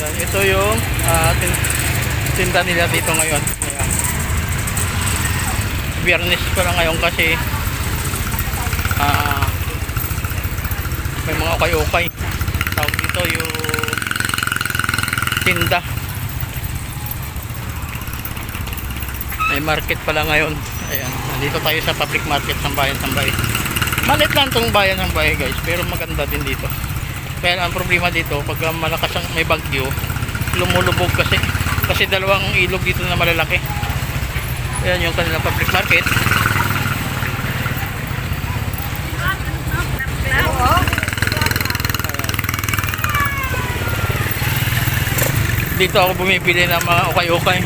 Ayan, ito yung tin- tinda nila dito ngayon. Ayan. Biyernes pa lang ngayon kasi ah may mga ukay-ukay. Tawag dito yung tinda. May market pala ngayon. Ayan. Nandito tayo sa public market ng bayan ng Bay. Malit lang tong bayan ng Bay guys. Pero maganda din dito. Kaya ang problema dito, pag ah, malakas ang may bagyo, lumulubog kasi. Kasi dalawang ilog dito na malalaki. Ayan yung kanilang public market. Dito ako bumibili ng mga ukay-ukay.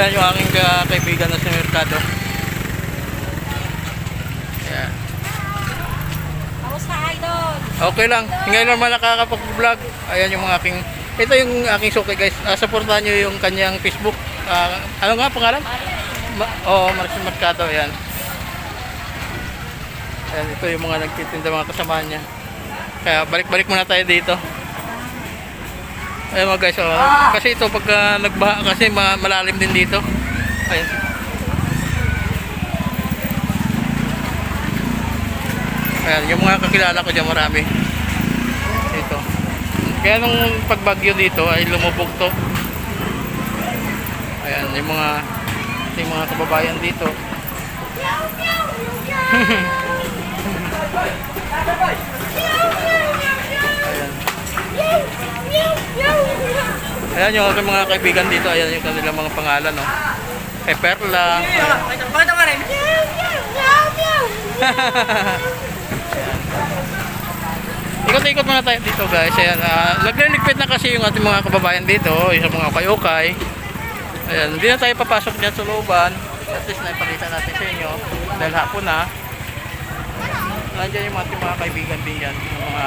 Ayan yung aking ka- kaibigan na sa merkado. Okay lang. Ngayon naman nakakapag-vlog. Ayan yung mga aking... Ito yung aking suki guys. Uh, supportahan nyo yung kanyang Facebook. Ah, ano nga pangalan? Ma oh, Marcin Mercado. Ayan. Ayan, ito yung mga nagtitinda mga kasama niya. Kaya balik-balik muna tayo dito. Ayan mga guys. Oh, kasi ito pagka nagbaha kasi ma- malalim din dito. Ayan. Ayan, yung mga kakilala ko dyan marami. Dito. Kaya nung pagbagyo dito ay lumubog to. Ayan, yung mga yung mga kababayan dito. Ayan. Ayan yung aking mga kaibigan dito. Ayan yung kanilang mga pangalan. No? Kay Perla. Rin. Ikot-ikot muna tayo dito guys. Ayan, uh, nagliligpit na kasi yung ating mga kababayan dito, yung mga ukay-ukay. Ayan, hindi na tayo papasok dyan sa looban. At least naipakita natin sa inyo. Dahil hapon na. Nandiyan yung ating mga kaibigan din yan. Yung mga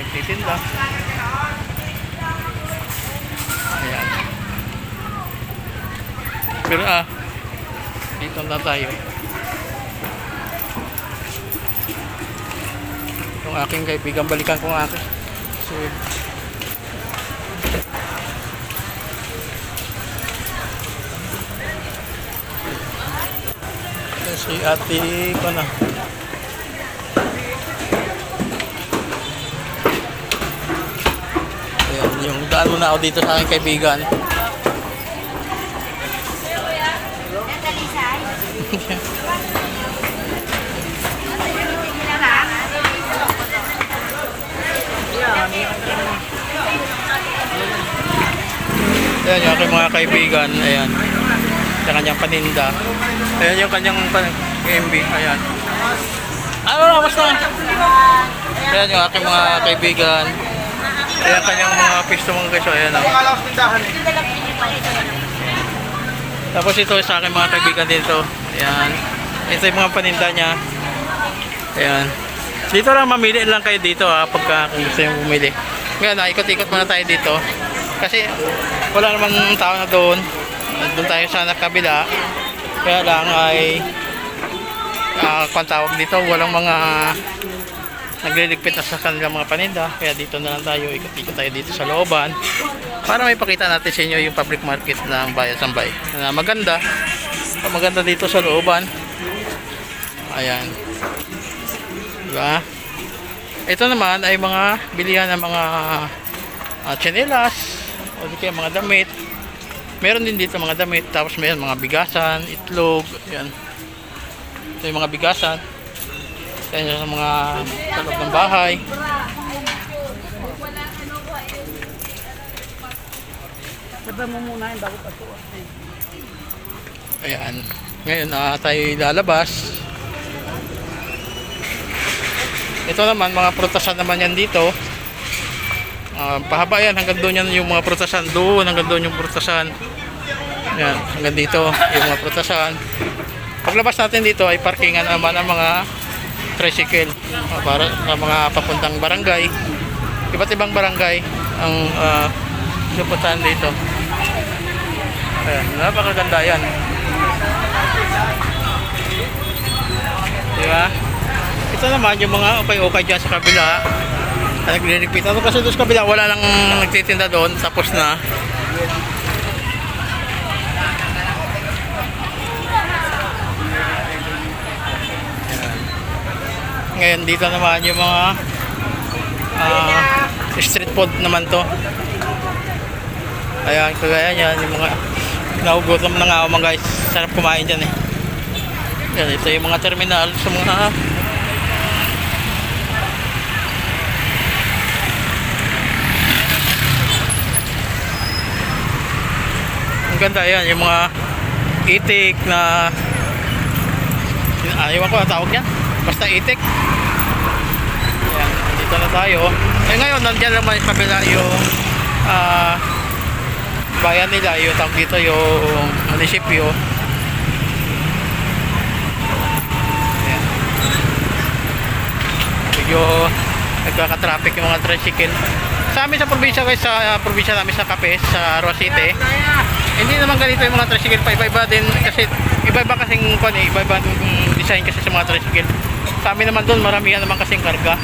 nagtitinda. Ayan. Pero ah, dito na tayo. Yung aking kaibigan. Balikan ko ang aking so, si ate ko na. Ayan, yung daan muna ako dito sa aking kaibigan Ayan yung aking mga kaibigan. Ayan. Sa kanyang paninda. Ayan yung kanyang MB. Ayan. Ano na, basta? Ayan yung aking mga kaibigan. Ayan kanyang mga pisto mga guys. Ayan. Oh. Tapos ito sa aking mga kaibigan dito. Ayan. Ito yung mga paninda niya. Ayan. Dito lang mamili lang kayo dito ha pagka kung gusto yung bumili. Ngayon, ah, ikot-ikot muna tayo dito. Kasi wala namang tao na doon. Doon tayo sa kabila. Kaya lang ay uh, kung tawag dito, walang mga nagliligpit na sa kanilang mga paninda. Kaya dito na lang tayo, ikot-ikot tayo dito sa looban. Para may pakita natin sa inyo yung public market ng Bayan Sambay. Na maganda. Maganda dito sa looban. Ayan. Diba? Ito naman ay mga bilihan ng mga uh, chanelas o di kaya mga damit. Meron din dito mga damit. Tapos meron mga bigasan, itlog. Yan. Ito yung mga bigasan. Yan sa mga sa loob ng bahay. Sabi mo muna yung bago pasuot. Ayan. Ngayon ah, tayo lalabas. Ito naman, mga prutasan naman yan dito. Ah, pahaba yan, hanggang doon yan yung mga prutasan. Doon, hanggang doon yung prutasan. Yan, hanggang dito yung mga prutasan. Paglabas natin dito ay parkingan naman ang mga tricycle ah, para sa mga papuntang barangay. Iba't ibang barangay ang uh, supuntahan dito. Ayan, napakaganda yan. Di ba? Ito naman yung mga ukay-ukay dyan sa kabila. Na nagre-repeat. Ano kasi doon sa kabila, wala nang nagtitinda doon. Tapos na. Ngayon dito naman yung mga ah, street food naman to. Ayan, kagaya niyan, yung mga nahugutom na nga mga guys. Sarap kumain dyan eh. Yan, ito yung mga terminal sa mga Ang ganda yan, yung mga itik na ayaw ko tawag yan. Basta itik. Yan, dito na tayo. Eh ngayon, nandiyan naman sa kabila yung ah bayan nila, yung tawag dito, yung munisipyo. Ayan. Medyo nagkaka-traffic yung mga tricycle. Sa amin sa probinsya guys, sa uh, probinsya namin sa Cape, sa Roa City, hindi naman ganito yung mga tricycle pa. Iba-iba din kasi iba-iba kasing kwan eh, iba-iba design kasi sa mga tricycle. Sa amin naman doon, maramihan naman kasing karga.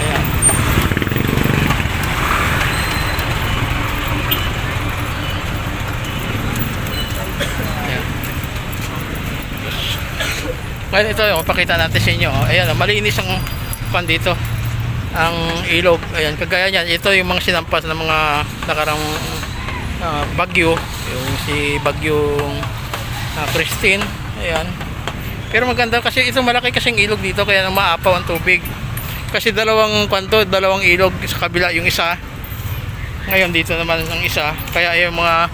Ayan. Ngayon ito, oh, pakita natin sa inyo. oh. Ayan, oh, malinis ang pan dito. Ang ilog. Ayan, kagaya niyan. Ito yung mga sinampas ng mga nakarang ah, bagyo. Yung si bagyong ah, Christine. Ayan. Pero maganda kasi ito malaki kasing ilog dito kaya nang maapaw ang tubig. Kasi dalawang kwanto, dalawang ilog sa kabila yung isa. Ngayon dito naman ang isa. Kaya yung mga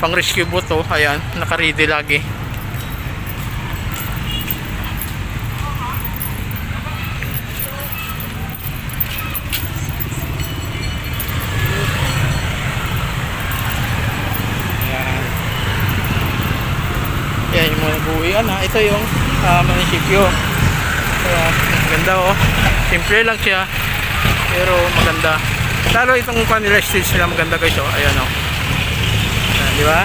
pang rescue boat oh, ayan, naka-ready lagi. Ayan. Yan buwian ha. Ito yung uh, munisipyo. Kaya ganda oh. Simple lang siya. Pero maganda. Lalo itong kanila stage nila maganda guys oh. Ayan oh. Ayan, di ba?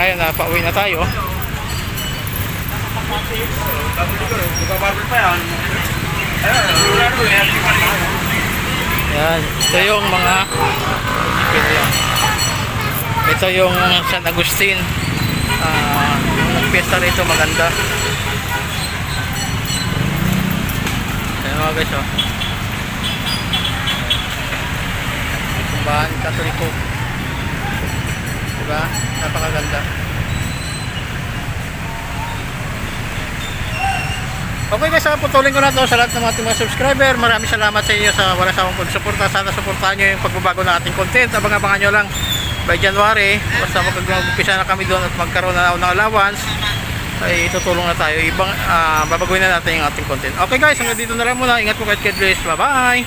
Ngayon na pauwi na tayo. Yan. Ito yung mga. Ito yung San Agustin. Ah, yung piyesta rito maganda. Ayan mga guys oh. Kumbahan Katoliko. Diba? Napakaganda. Okay guys, ah, putulin ko na to sa lahat ng ating mga subscriber. Maraming salamat sa inyo sa wala sa akong pagsuporta. Sana suportahan nyo yung pagbabago ng ating content. Abang-abangan nyo lang by January basta magkagumagpisa na kami doon at magkaroon na ng allowance ay tutulong na tayo. Ibang uh, babaguhin na natin yung ating content. Okay guys hanggang dito na lang muna. Ingat po kayo God bless. Bye bye